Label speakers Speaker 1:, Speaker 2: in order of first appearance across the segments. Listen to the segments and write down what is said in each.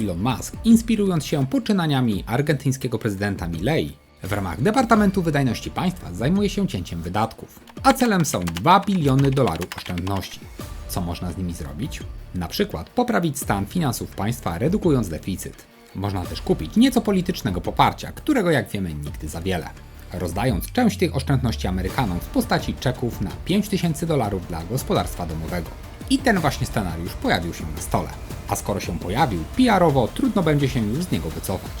Speaker 1: Elon Musk, inspirując się poczynaniami argentyńskiego prezydenta Milei, w ramach Departamentu Wydajności Państwa zajmuje się cięciem wydatków, a celem są 2 biliony dolarów oszczędności. Co można z nimi zrobić? Na przykład poprawić stan finansów państwa, redukując deficyt. Można też kupić nieco politycznego poparcia, którego jak wiemy nigdy za wiele. Rozdając część tych oszczędności Amerykanom w postaci czeków na 5000 dolarów dla gospodarstwa domowego. I ten właśnie scenariusz pojawił się na stole. A skoro się pojawił, PR-owo trudno będzie się już z niego wycofać.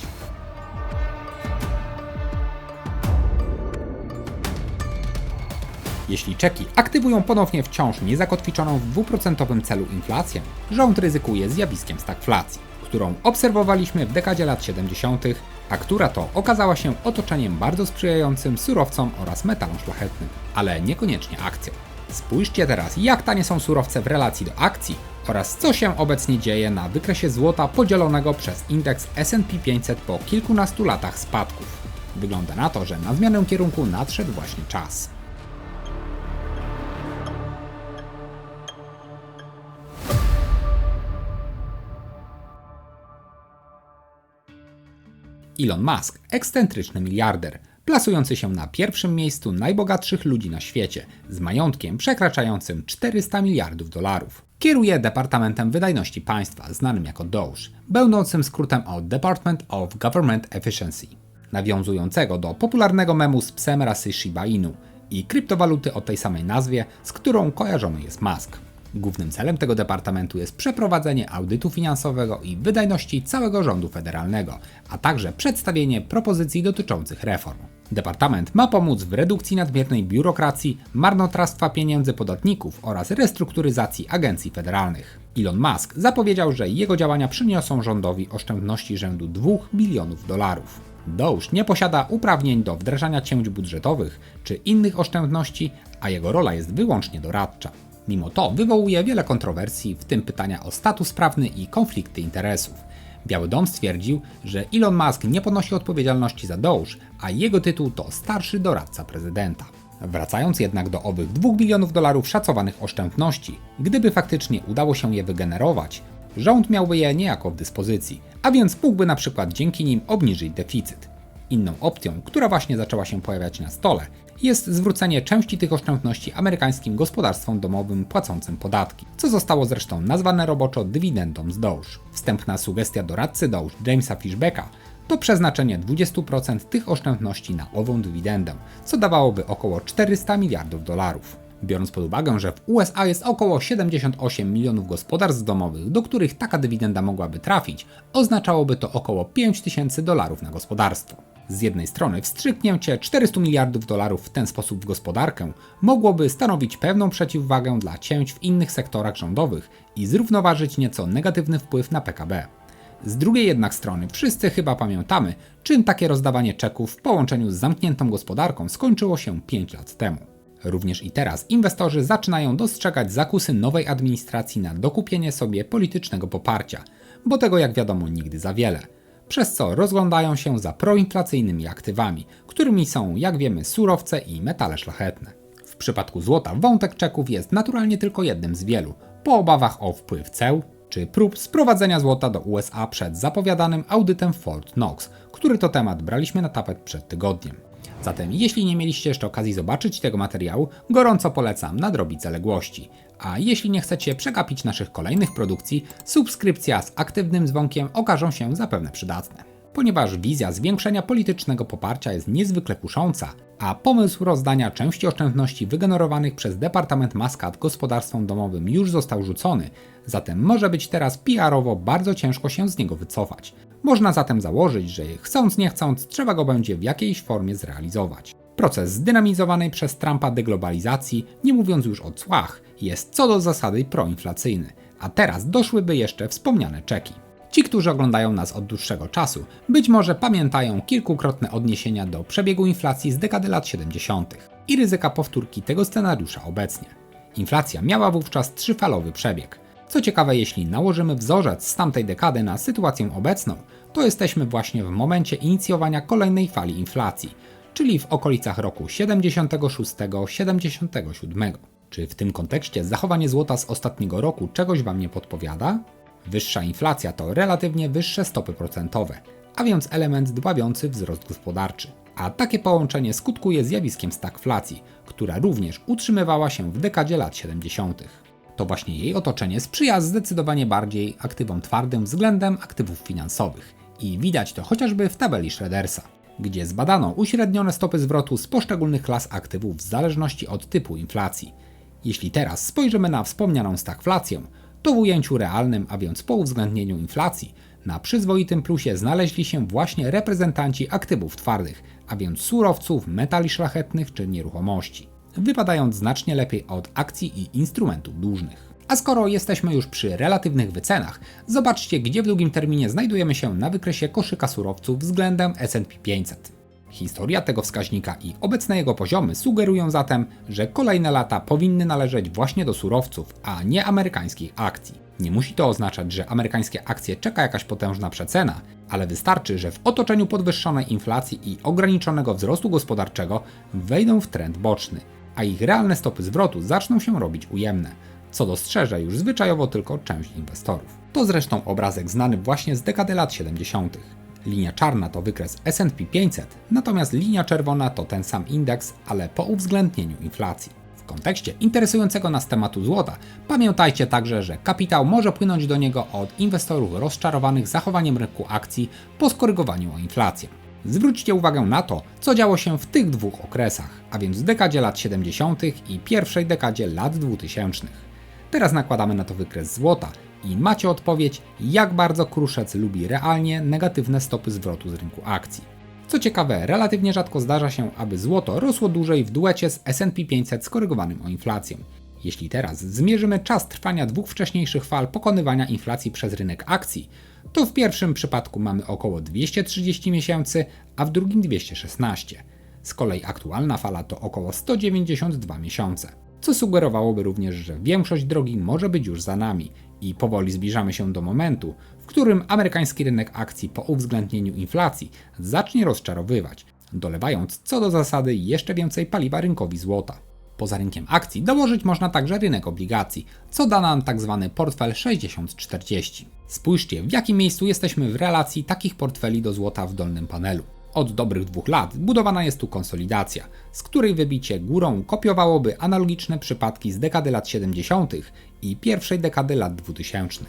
Speaker 1: Jeśli Czeki aktywują ponownie wciąż niezakotwiczoną w dwuprocentowym celu inflację, rząd ryzykuje zjawiskiem stagflacji, którą obserwowaliśmy w dekadzie lat 70., a która to okazała się otoczeniem bardzo sprzyjającym surowcom oraz metalom szlachetnym, ale niekoniecznie akcjom. Spójrzcie teraz, jak tanie są surowce w relacji do akcji oraz co się obecnie dzieje na wykresie złota podzielonego przez indeks S&P 500 po kilkunastu latach spadków. Wygląda na to, że na zmianę kierunku nadszedł właśnie czas. Elon Musk, ekscentryczny miliarder, plasujący się na pierwszym miejscu najbogatszych ludzi na świecie, z majątkiem przekraczającym 400 miliardów dolarów. Kieruje Departamentem Wydajności Państwa, znanym jako DOGE, będącym skrótem od Department of Government Efficiency, nawiązującego do popularnego memu z psem rasy Shiba Inu i kryptowaluty o tej samej nazwie, z którą kojarzony jest Musk. Głównym celem tego departamentu jest przeprowadzenie audytu finansowego i wydajności całego rządu federalnego, a także przedstawienie propozycji dotyczących reform. Departament ma pomóc w redukcji nadmiernej biurokracji, marnotrawstwa pieniędzy podatników oraz restrukturyzacji agencji federalnych. Elon Musk zapowiedział, że jego działania przyniosą rządowi oszczędności rzędu 2 bilionów dolarów. Doge nie posiada uprawnień do wdrażania cięć budżetowych czy innych oszczędności, a jego rola jest wyłącznie doradcza. Mimo to wywołuje wiele kontrowersji, w tym pytania o status prawny i konflikty interesów. Biały Dom stwierdził, że Elon Musk nie ponosi odpowiedzialności za Doge, a jego tytuł to starszy doradca prezydenta. Wracając jednak do owych 2 bilionów dolarów szacowanych oszczędności, gdyby faktycznie udało się je wygenerować, rząd miałby je niejako w dyspozycji, a więc mógłby na przykład dzięki nim obniżyć deficyt. Inną opcją, która właśnie zaczęła się pojawiać na stole, jest zwrócenie części tych oszczędności amerykańskim gospodarstwom domowym płacącym podatki, co zostało zresztą nazwane roboczo dywidendą z Doge. Wstępna sugestia doradcy Doge Jamesa Fishbecka to przeznaczenie 20% tych oszczędności na ową dywidendę, co dawałoby około 400 miliardów dolarów. Biorąc pod uwagę, że w USA jest około 78 milionów gospodarstw domowych, do których taka dywidenda mogłaby trafić, oznaczałoby to około 5 tysięcy dolarów na gospodarstwo. Z jednej strony wstrzyknięcie 400 miliardów dolarów w ten sposób w gospodarkę mogłoby stanowić pewną przeciwwagę dla cięć w innych sektorach rządowych i zrównoważyć nieco negatywny wpływ na PKB. Z drugiej jednak strony wszyscy chyba pamiętamy, czym takie rozdawanie czeków w połączeniu z zamkniętą gospodarką skończyło się 5 lat temu. Również i teraz inwestorzy zaczynają dostrzegać zakusy nowej administracji na dokupienie sobie politycznego poparcia, bo tego jak wiadomo nigdy za wiele – przez co rozglądają się za proinflacyjnymi aktywami, którymi są, jak wiemy, surowce i metale szlachetne. W przypadku złota wątek czeków jest naturalnie tylko jednym z wielu, po obawach o wpływ ceł czy prób sprowadzenia złota do USA przed zapowiadanym audytem Fort Knox, który to temat braliśmy na tapet przed tygodniem. Zatem jeśli nie mieliście jeszcze okazji zobaczyć tego materiału, gorąco polecam nadrobić zaległości. A jeśli nie chcecie przegapić naszych kolejnych produkcji, subskrypcja z aktywnym dzwonkiem okażą się zapewne przydatne. Ponieważ wizja zwiększenia politycznego poparcia jest niezwykle kusząca, a pomysł rozdania części oszczędności wygenerowanych przez Departament Maskat gospodarstwom domowym już został rzucony, zatem może być teraz PR-owo bardzo ciężko się z niego wycofać. Można zatem założyć, że chcąc nie chcąc trzeba go będzie w jakiejś formie zrealizować. Proces zdynamizowanej przez Trumpa deglobalizacji, nie mówiąc już o cłach, jest co do zasady proinflacyjny, a teraz doszłyby jeszcze wspomniane czeki. Ci, którzy oglądają nas od dłuższego czasu, być może pamiętają kilkukrotne odniesienia do przebiegu inflacji z dekady lat 70. i ryzyka powtórki tego scenariusza obecnie. Inflacja miała wówczas trzyfalowy przebieg. Co ciekawe, jeśli nałożymy wzorzec z tamtej dekady na sytuację obecną, to jesteśmy właśnie w momencie inicjowania kolejnej fali inflacji, czyli w okolicach roku 76-77. Czy w tym kontekście zachowanie złota z ostatniego roku czegoś Wam nie podpowiada? Wyższa inflacja to relatywnie wyższe stopy procentowe, a więc element dławiący wzrost gospodarczy. A takie połączenie skutkuje zjawiskiem stagflacji, która również utrzymywała się w dekadzie lat 70. To właśnie jej otoczenie sprzyja zdecydowanie bardziej aktywom twardym względem aktywów finansowych. I widać to chociażby w tabeli Schroedersa, gdzie zbadano uśrednione stopy zwrotu z poszczególnych klas aktywów w zależności od typu inflacji. Jeśli teraz spojrzymy na wspomnianą stagflację, to w ujęciu realnym, a więc po uwzględnieniu inflacji, na przyzwoitym plusie znaleźli się właśnie reprezentanci aktywów twardych, a więc surowców, metali szlachetnych czy nieruchomości, wypadając znacznie lepiej od akcji i instrumentów dłużnych. A skoro jesteśmy już przy relatywnych wycenach, zobaczcie, gdzie w długim terminie znajdujemy się na wykresie koszyka surowców względem SP 500. Historia tego wskaźnika i obecne jego poziomy sugerują zatem, że kolejne lata powinny należeć właśnie do surowców, a nie amerykańskich akcji. Nie musi to oznaczać, że amerykańskie akcje czeka jakaś potężna przecena, ale wystarczy, że w otoczeniu podwyższonej inflacji i ograniczonego wzrostu gospodarczego wejdą w trend boczny, a ich realne stopy zwrotu zaczną się robić ujemne, co dostrzeże już zwyczajowo tylko część inwestorów. To zresztą obrazek znany właśnie z dekady lat 70. Linia czarna to wykres S&P 500, natomiast linia czerwona to ten sam indeks, ale po uwzględnieniu inflacji. W kontekście interesującego nas tematu złota, pamiętajcie także, że kapitał może płynąć do niego od inwestorów rozczarowanych zachowaniem rynku akcji po skorygowaniu o inflację. Zwróćcie uwagę na to, co działo się w tych dwóch okresach, a więc w dekadzie lat 70. i pierwszej dekadzie lat 2000. Teraz nakładamy na to wykres złota i macie odpowiedź, jak bardzo kruszec lubi realnie negatywne stopy zwrotu z rynku akcji. Co ciekawe, relatywnie rzadko zdarza się, aby złoto rosło dłużej w duecie z S&P 500 skorygowanym o inflację. Jeśli teraz zmierzymy czas trwania dwóch wcześniejszych fal pokonywania inflacji przez rynek akcji, to w pierwszym przypadku mamy około 230 miesięcy, a w drugim 216. Z kolei aktualna fala to około 192 miesiące co sugerowałoby również, że większość drogi może być już za nami i powoli zbliżamy się do momentu, w którym amerykański rynek akcji po uwzględnieniu inflacji zacznie rozczarowywać, dolewając co do zasady jeszcze więcej paliwa rynkowi złota. Poza rynkiem akcji dołożyć można także rynek obligacji, co da nam tzw. Tak portfel 60-40. Spójrzcie, w jakim miejscu jesteśmy w relacji takich portfeli do złota w dolnym panelu. Od dobrych dwóch lat budowana jest tu konsolidacja, z której wybicie górą kopiowałoby analogiczne przypadki z dekady lat 70. i pierwszej dekady lat 2000.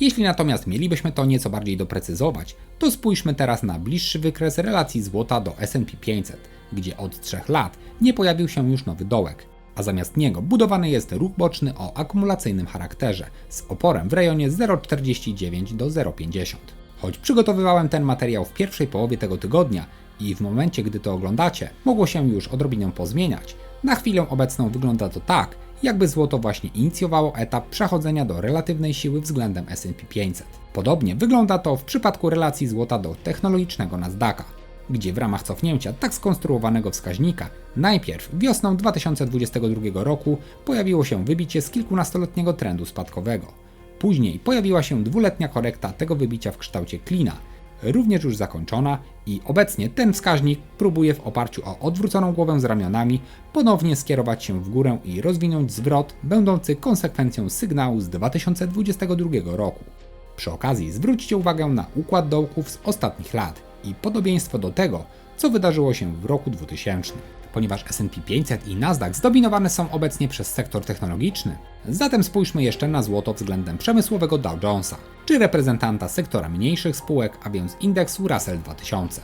Speaker 1: Jeśli natomiast mielibyśmy to nieco bardziej doprecyzować, to spójrzmy teraz na bliższy wykres relacji złota do S&P 500, gdzie od 3 lat nie pojawił się już nowy dołek, a zamiast niego budowany jest ruch boczny o akumulacyjnym charakterze z oporem w rejonie 0,49 do 0,50. Choć przygotowywałem ten materiał w pierwszej połowie tego tygodnia i w momencie, gdy to oglądacie, mogło się już odrobinę pozmieniać, na chwilę obecną wygląda to tak, jakby złoto właśnie inicjowało etap przechodzenia do relatywnej siły względem S&P 500. Podobnie wygląda to w przypadku relacji złota do technologicznego Nasdaqa, gdzie w ramach cofnięcia tak skonstruowanego wskaźnika najpierw wiosną 2022 roku pojawiło się wybicie z kilkunastoletniego trendu spadkowego, Później pojawiła się dwuletnia korekta tego wybicia w kształcie klina, również już zakończona i obecnie ten wskaźnik próbuje w oparciu o odwróconą głowę z ramionami ponownie skierować się w górę i rozwinąć zwrot będący konsekwencją sygnału z 2022 roku. Przy okazji zwróćcie uwagę na układ dołków z ostatnich lat i podobieństwo do tego, co wydarzyło się w roku 2000 ponieważ S&P 500 i Nasdaq zdominowane są obecnie przez sektor technologiczny. Zatem spójrzmy jeszcze na złoto względem przemysłowego Dow Jonesa, czy reprezentanta sektora mniejszych spółek, a więc indeksu Russell 2000.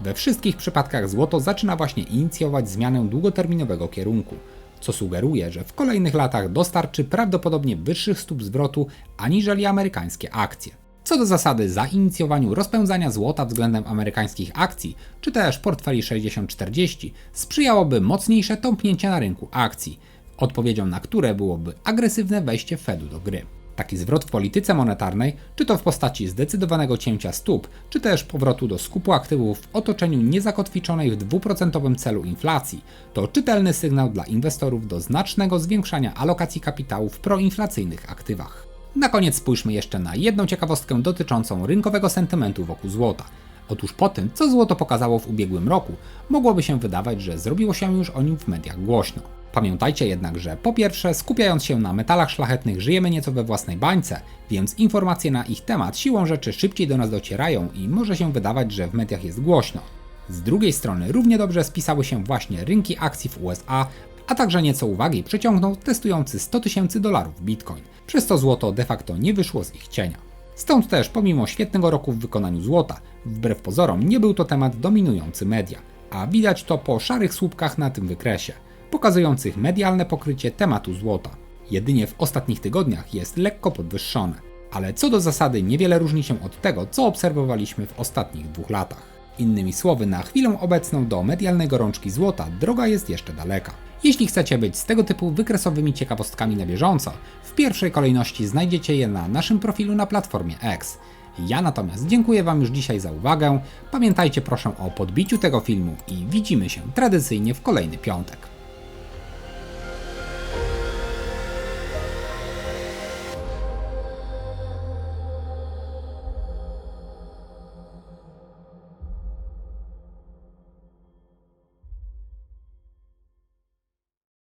Speaker 1: We wszystkich przypadkach złoto zaczyna właśnie inicjować zmianę długoterminowego kierunku, co sugeruje, że w kolejnych latach dostarczy prawdopodobnie wyższych stóp zwrotu aniżeli amerykańskie akcje. Co do zasady zainicjowaniu rozpędzania złota względem amerykańskich akcji, czy też portfeli 60-40, sprzyjałoby mocniejsze tąpnięcie na rynku akcji, odpowiedzią na które byłoby agresywne wejście Fedu do gry. Taki zwrot w polityce monetarnej, czy to w postaci zdecydowanego cięcia stóp, czy też powrotu do skupu aktywów w otoczeniu niezakotwiczonej w dwuprocentowym celu inflacji, to czytelny sygnał dla inwestorów do znacznego zwiększania alokacji kapitału w proinflacyjnych aktywach. Na koniec spójrzmy jeszcze na jedną ciekawostkę dotyczącą rynkowego sentymentu wokół złota. Otóż po tym, co złoto pokazało w ubiegłym roku, mogłoby się wydawać, że zrobiło się już o nim w mediach głośno. Pamiętajcie jednak, że po pierwsze, skupiając się na metalach szlachetnych, żyjemy nieco we własnej bańce, więc informacje na ich temat siłą rzeczy szybciej do nas docierają i może się wydawać, że w mediach jest głośno. Z drugiej strony, równie dobrze spisały się właśnie rynki akcji w USA, a także nieco uwagi przyciągnął testujący 100 tysięcy dolarów bitcoin, przez co złoto de facto nie wyszło z ich cienia. Stąd też, pomimo świetnego roku w wykonaniu złota, wbrew pozorom nie był to temat dominujący media, a widać to po szarych słupkach na tym wykresie, pokazujących medialne pokrycie tematu złota. Jedynie w ostatnich tygodniach jest lekko podwyższone, ale co do zasady niewiele różni się od tego, co obserwowaliśmy w ostatnich dwóch latach. Innymi słowy, na chwilę obecną do medialnej gorączki złota droga jest jeszcze daleka. Jeśli chcecie być z tego typu wykresowymi ciekawostkami na bieżąco, w pierwszej kolejności znajdziecie je na naszym profilu na platformie X. Ja natomiast dziękuję Wam już dzisiaj za uwagę. Pamiętajcie proszę o podbiciu tego filmu i widzimy się tradycyjnie w kolejny piątek.